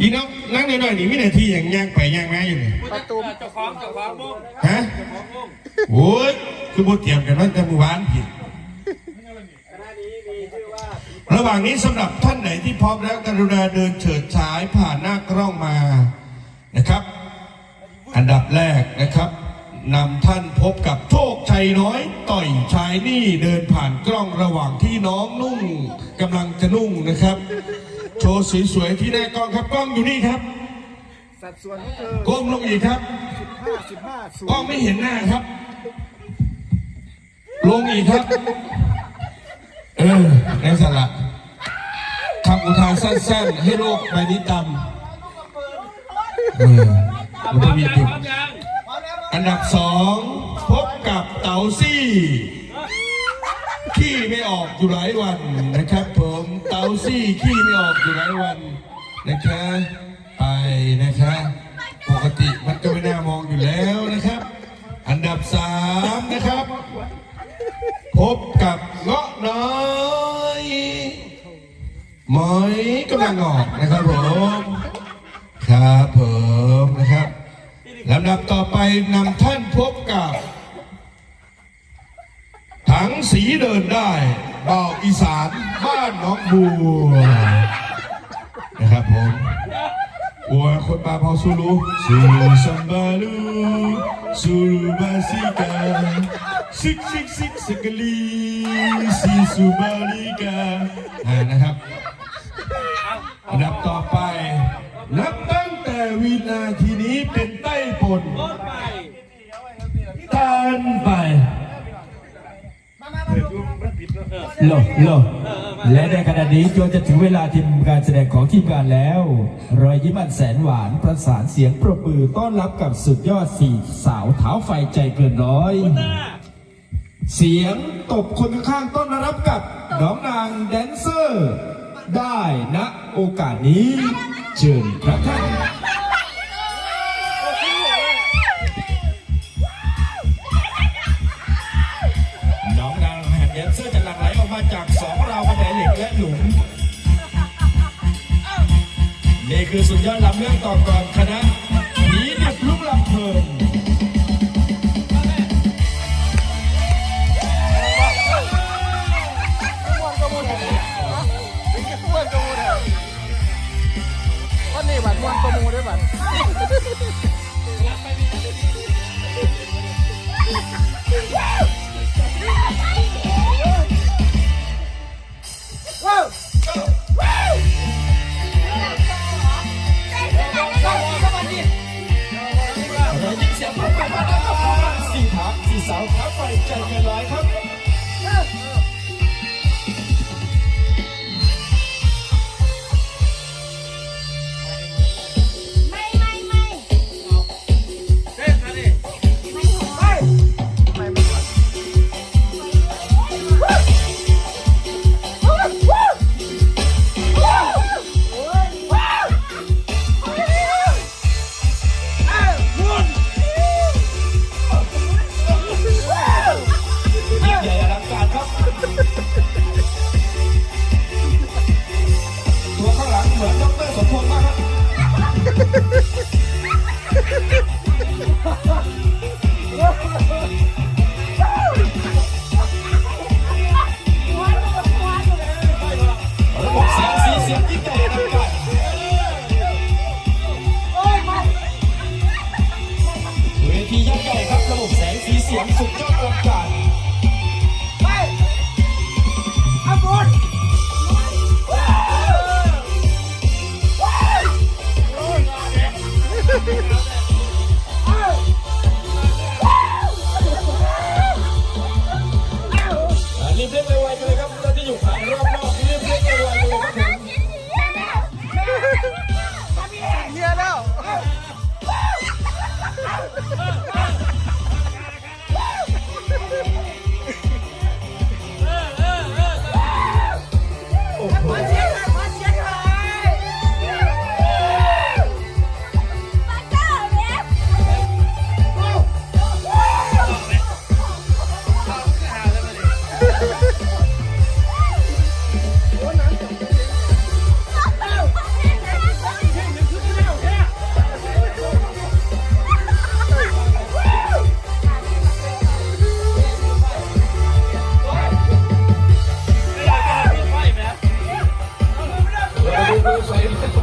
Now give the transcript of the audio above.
อีน้องนั่งหน่อยๆนี่มีหน้าที่อย่างย่างไปย่างมาอยู่นี่ประตูเจ้าของเจ้าของมุ้งฮะโอ้ยคือบ่เตรียมกันว่าจะมือวานผิดระหว่างนี้สำหรับท่านไหนที่พร้อมแล้วกรุณาเดินเฉิดฉายผ่านหน้ากล้องมานะครับ อันดับแรกนะครับนำท่านพบกับโชคชัยน้อย ต่อยชายนี่เดินผ่านกล้องระหว่างที่น้องนุ่งกำลังจะนุ่งนะครับ โชว์สวยๆที่หน้ากล้องครับกล้องอยู่นี่ครับ สัดส่วนของเธอก้มลงอีกครับห้าสิบห้าสูกล้องไม่เห็นหน้าครับ ลงอีกครับ เออในสระคำอุทานสั้นๆ ให้โลกใบนี้จำเออมันจะมีจุดพร้อมยังอันดับสองพบกับเต๋าซี่ ขี้ไม่ออกอยู่หลายวันนะครับผมเตาซี่ขี้ไม่ออกอยู่หลายวันนะคะไปนะคะปกติมันก็ไม่น่ามองอยู่แล้วนะครับ อันดับสามนะครับ พบกับเงาะน้อยหมอยกำลังออกนะครับผมครับผมนะครับลำดับต่อไปนำท่านพบกับ งสีเดินได้บ่าอีสานบ้านน้องบัวนะครับผมอัวคนปาพอซูลูซูซัมบาลูซูลูบาซิกาซิกซิกซิกสกลีซีซูบาลิกาอ่านะครับอันดับต่อไป นับตั้งแต่วินาทีนี้เป็นใต้ผลรถไปานไป โลโลและในขณะนี้จนจะถึงเวลาทีมการแสดงของทีมงานแล้ว รอยยิ้มอันแสนหวานประสานเสียงปรบมือต้อนรับกับสุดยอดสี่สาวเท้าไฟใจเกินร้อยหน้าเสียงตบคนข้างๆต้อนรับกับน้องนางแดนเซอร์ ได้ณโอกาสนี้ เชิญครับท่าน คือสุดยอดลำเรื่องต่อก่อนคณะหนีดิบลุกลำเพลินม้วนก็ม้วนเลยถึงจะม้วนก็ม้วนเลยวันนี้บัตรม้วนก็ม้วนด้วยบัตราสี่สาวขาไฟใจเกินร้อยครับ เสียงสุดยอดอลังการไปอาบุญว้าวว้าว bolso aí.